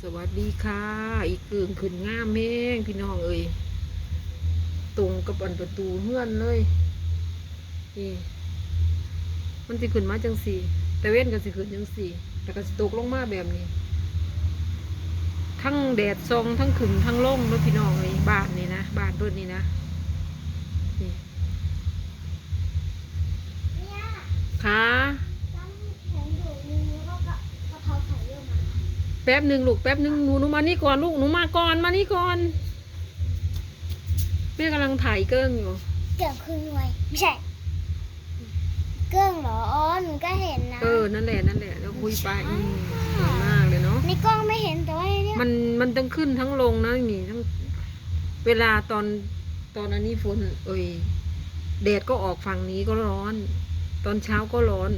สวัสดีค่ะ อีกเกิงขึ้นง่ามแม่งพี่น้องเอ้ยตรงกับอันประตูเฮือนเลยนี่มันสิขึ้นมาจังสี่ แต่เว้นก็สิขึ้นจังสี่ แต่ก็สิตกลงมาแบบนี้ ทั้งแดดซองทั้งขึ้นทั้งลงแลยพี่น้องเลยบ้านนี่นะบ้านเพิ่นนี่นะนี่ เนี่ย ค่ะ ตั้งแขนดูนึงแล้วก็กะเพราไข่เยอะมา แป๊บหนึ่งลูกแป๊บหนึ่งหนูหนูมานี่ก่อนลูกหนูมาก่อนมานี่ก่อนแม่กำลังถ่ายเกิ้งอยู่เกี่ยวคือหน่วยไม่ใช่ เกิ้งเหรออ๋อหนูก็เห็นนะ เออนั่นแหละนั่นแหละแล้วคุยไปอืมสวยมากเลยเนาะในกล้องไม่เห็นแต่ว่าเนี่ยมันมันต้องขึ้นทั้งลงนะนี่ทั้งเวลาตอนตอนอันนี้ฝนเอ้ยแดดก็ออกฝั่งนี้ก็ร้อน ตอนเช้าก็ร้อน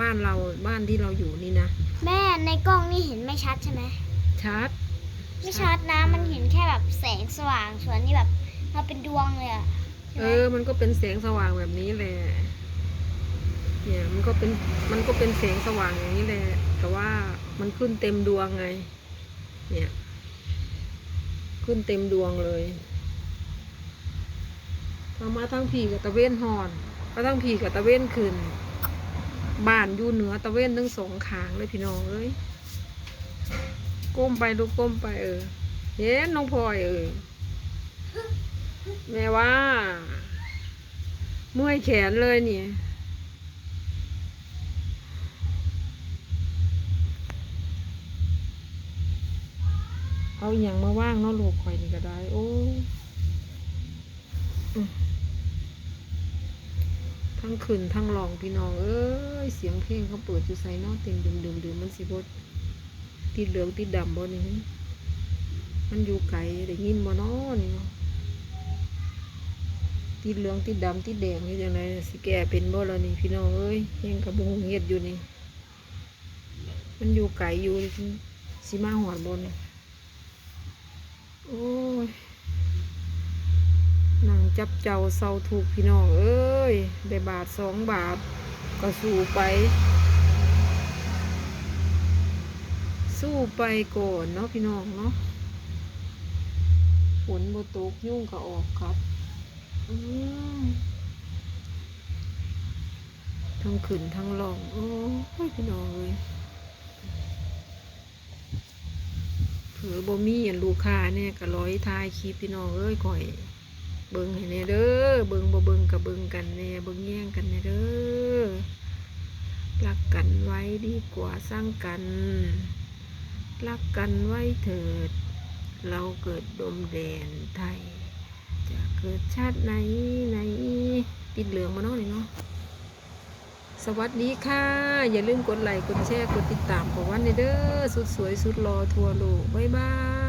บ้านเราบ้านที่เราอยู่นี่นะ แม่ในกล้องนี่เห็นไม่ชัดใช่ไหมชัดไม่ชัดนะมันเห็นแค่แบบแสงสว่างส่วนนี้แบบมาเป็นดวงเลยอะใช่เอไหมอมันก็เป็นแสงสว่างแบบนี้แหละเนี่ยมันก็เป็นมันก็เป็นแสงสว่างอย่างนี้แหละแต่ว่ามันขึ้นเต็มดวงไง เนี่ย ขึ้นเต็มดวงเลยพอมาทั้งผีกับตะเวนหอน ก็ทั้งผีกับตะเวนขึ้นบ้านอยู่เหนือตะเวนทั้งสองขางเลยพี่น้องเอ้ยก้มไปลูกก้มไปเออเห็นน้องพลอยเออแม่ว่าเมื่อยแขนเลยนี่เอาอย่างมาว่างเนาะลูกข่อยนี่ก็ได้ โอ้อ ทั้งขึ้นทั้งลองพี่น้อง เอ้ย เสียงเพลงเขาเปิดอยู่ใส่นอเต็งดื่มดื่มดื่มมันสิบดติดเหลืองติดดำบ่นี่หึมันอยู่ไกลได้ยินบ่นานี่เนาะติดเหลืองติดดำติดแดงนี่จังไดสิแก่เป็นบ่ล่ะนี่พี่น้องเอ้ยยังกระบงเฮ็ดอยู่นี่ มันอยู่ไกลอยู่สิมาหอดบนโอ้ยนั่ง จับเจ้าเศร้าถูกพี่น้องเอ้ย ได้บาทสองบาท ก็สู้ไป สู้ไปก่อนเนาะพี่น้องเนาะฝนบ่ตกยุ่งก็ออกครับทั้งขึ้นทั้งลองโอ้ยพี่น้องเลยเผือบ่มีอันลูกค้าเนี่ยก็ร้อยทายคลิปพี่น้องเอ้ยก่อย เบิ่งให้แน่เด้อเบิ่งบ่เบิ่งกับเบิ่งกันแน่เบิ่งแย่งกันแน่เด้อรักกันไว้ดีกว่าสร้างกันรักกันไว้เถิด เราเกิดดมแดนไทย จะเกิดชาติไหนไหน ติดเหลืองมาเนาะนี่เนาะสวัสดีค่ะ อย่าลืมกดไลค์กดแชร์กดติดตามของวันเด้อสุดสวยสุดรอทัวโลกบ๊ายบาย